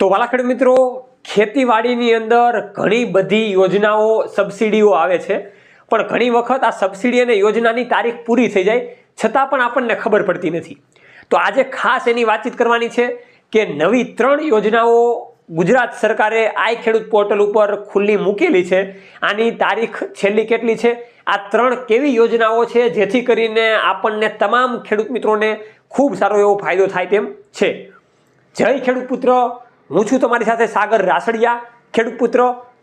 તો વાલા મિત્રો, ખેતીવાડીની અંદર ઘણી બધી યોજનાઓ, સબસિડીઓ આવે છે. પણ ઘણી વખત આ સબસિડી અને યોજનાની તારીખ પૂરી થઈ જાય, છતાં પણ આપણને ખબર પડતી નથી. તો આજે ખાસ એની વાતચીત કરવાની છે કે નવી ત્રણ યોજનાઓ ગુજરાત સરકારે આઈ ખેડૂત પોર્ટલ ઉપર ખુલ્લી મૂકેલી છે. આની તારીખ છેલ્લી કેટલી છે? આ ત્રણ કેવી યોજનાઓ છે જેથી કરીને આપણને તમામ ખેડૂત મિત્રોને ખૂબ સારો એવો ફાયદો થાય તેમ છે. જય ખેડૂત પુત્ર હું છું તમારી સાથે સાગર રાસડિયા, ખેડૂત પુત્ર,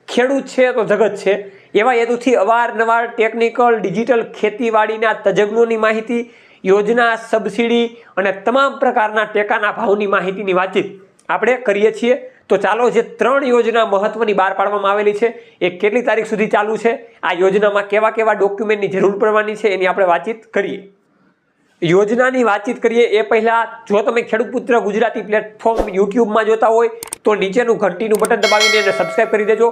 ખેડૂત છે તો જગત છે. એવા હેતુથી અવારનવાર ટેકનિકલ, ડિજિટલ ખેતીવાડીના તજજ્ઞોની માહિતી, યોજના, સબસિડી અને તમામ પ્રકારના ટેકાના ભાવની માહિતીની વાતચીત આપણે કરીએ છીએ. તો ચાલો જે ત્રણ યોજના મહત્વની બહાર પાડવામાં આવેલી છે, એ કેટલી તારીખ સુધી ચાલુ છે, આ યોજનામાં કેવા કેવા ડોક્યુમેન્ટની જરૂર પડવાની છે, એની આપણે વાતચીત કરીએ. યોજનાની વાતચીત કરીએ, એ પહેલાં જો તમે ખેડૂત પુત્ર ગુજરાતી પ્લેટફોર્મ યુટ્યુબમાં જોતા હોય, તો નીચેનું ઘંટીનું બટન દબાવીને એને સબસ્ક્રાઈબ કરી દેજો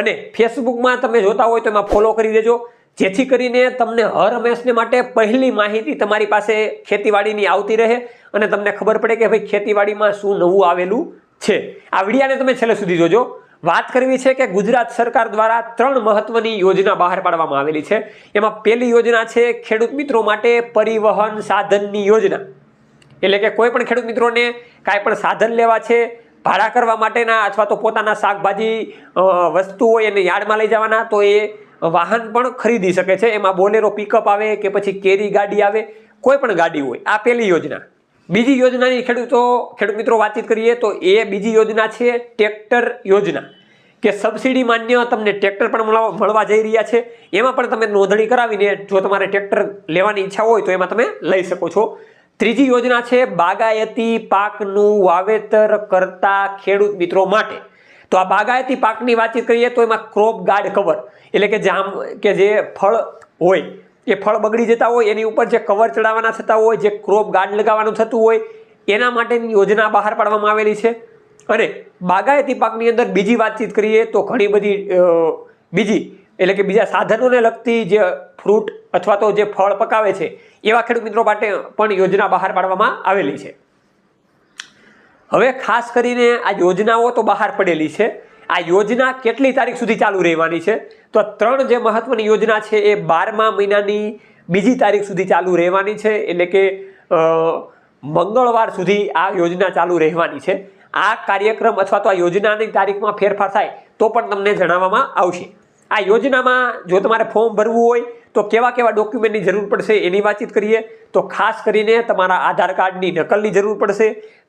અને ફેસબુકમાં તમે જોતા હોય તો એમાં ફોલો કરી દેજો. જેથી કરીને તમને હર હંમેશને માટે પહેલી માહિતી તમારી પાસે ખેતીવાડીની આવતી રહે અને તમને ખબર પડે કે ભાઈ ખેતીવાડીમાં શું નવું આવેલું છે. આ વિડીયાને તમે છેલ્લે સુધી જોજો. વાત કરવી છે કે ગુજરાત સરકાર દ્વારા ત્રણ મહત્વની યોજના બહાર પાડવામાં આવેલી છે. એમાં પહેલી યોજના છે ખેડૂત મિત્રો માટે પરિવહન સાધનની યોજના. એટલે કે કોઈ પણ ખેડૂત મિત્રોને કાંઈ પણ સાધન લેવા છે, ભાડા કરવા માટેના અથવા તો પોતાના શાકભાજી વસ્તુઓ એને યાર્ડમાં લઈ જવાના, તો એ વાહન પણ ખરીદી શકે છે. એમાં બોલેરો પિકઅપ આવે કે પછી કેરી ગાડી આવે, કોઈ પણ ગાડી હોય. આ પહેલી યોજના. બીજી યોજનાની ખેડૂતો ખેડૂત મિત્રો વાતચીત કરીએ તો એ બીજી યોજના છે ટ્રેક્ટર યોજના. કે સબસિડી માન્ય તમને ટ્રેક્ટર પણ મળવા જઈ રહ્યા છે. એમાં પણ તમે નોંધણી કરાવીને જો તમારે ટ્રેક્ટર લેવાની ઈચ્છા હોય તો એમાં તમે લઈ શકો છો. ત્રીજી યોજના છે બાગાયતી પાકનું વાવેતર કરતા ખેડૂત મિત્રો માટે. તો આ બાગાયતી પાકની વાતચીત કરીએ તો એમાં ક્રોપ ગાર્ડ કવર એટલે કે જામ કે જે ફળ હોય એ ફળ બગડી જતા હોય, એની ઉપર જે કવર ચડાવવાના થતા હોય, જે ક્રોપ ગાર્ડ લગાવવાનું થતું હોય, એના માટેની યોજના બહાર પાડવામાં આવેલી છે. અને બાગાયતી પાકની અંદર બીજી વાતચીત કરીએ તો ઘણી બધી બીજી એટલે કે બીજા સાધનોને લગતી જે ફ્રૂટ અથવા તો જે ફળ પકાવે છે, એવા ખેડૂત મિત્રો માટે પણ યોજના બહાર પાડવામાં આવેલી છે. હવે ખાસ કરીને આ યોજનાઓ તો બહાર પડેલી છે. આ યોજના કેટલી તારીખ સુધી ચાલુ રહેવાની છે? તો ત્રણ જે મહત્વની યોજના છે એ બારમા મહિનાની બીજી તારીખ સુધી ચાલુ રહેવાની છે. એટલે કે મંગળવાર સુધી આ યોજના ચાલુ રહેવાની છે. આ કાર્યક્રમ અથવા તો આ યોજનાની તારીખમાં ફેરફાર થાય તો પણ તમને જણાવવામાં આવશે. આ યોજનામાં જો તમારે ફોર્મ ભરવું હોય તો કેવા કેવા ડોક્યુમેન્ટની જરૂર પડશે એની વાતચીત કરીએ. તો ખાસ કરીને તમારા આધાર કાર્ડની નકલની જરૂર પડશે,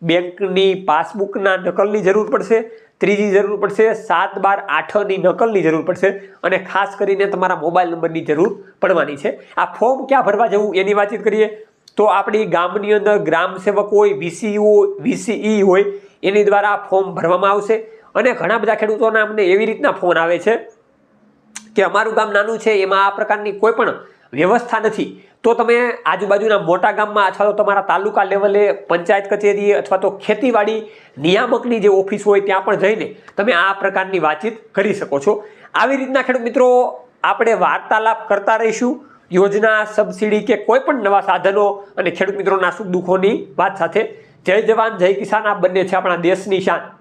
બેંકની પાસબુકના નકલની જરૂર પડશે ત્રીજી જરૂર પડશે સાત બાર આઠની નકલની જરૂર પડશે અને ખાસ કરીને તમારા મોબાઈલ નંબરની જરૂર પડવાની છે. આ ફોર્મ ક્યાં ભરવા જવું એની વાતચીત કરીએ. તો આપણી ગામની અંદર ગ્રામ સેવક હોય વીસીઓ હોય વીસીઈ હોય, એની દ્વારા ફોર્મ ભરવામાં આવશે. અને ઘણા બધા ખેડૂતોના અમને એવી રીતના ફોન આવે છે કે અમારું ગામ નાનું છે, એમાં આ પ્રકારની કોઈ પણ વ્યવસ્થા નથી. તો તમે આજુબાજુના મોટા ગામમાં અથવા તો તમારા તાલુકા લેવલે પંચાયત કચેરી અથવા તો ખેતીવાડી નિયામકની જે ઓફિસ હોય ત્યાં પણ જઈને તમે આ પ્રકારની વાતચીત કરી શકો છો. આવી રીતના ખેડૂત મિત્રો, આપણે વાર્તાલાપ કરતા રહીશું. યોજના, સબસિડી કે કોઈ પણ નવા સાધનો અને ખેડૂત મિત્રોના સુખ દુઃખોની વાત સાથે. જય જવાન, જય કિસાન. આ બંને છે આપણા દેશની શાન.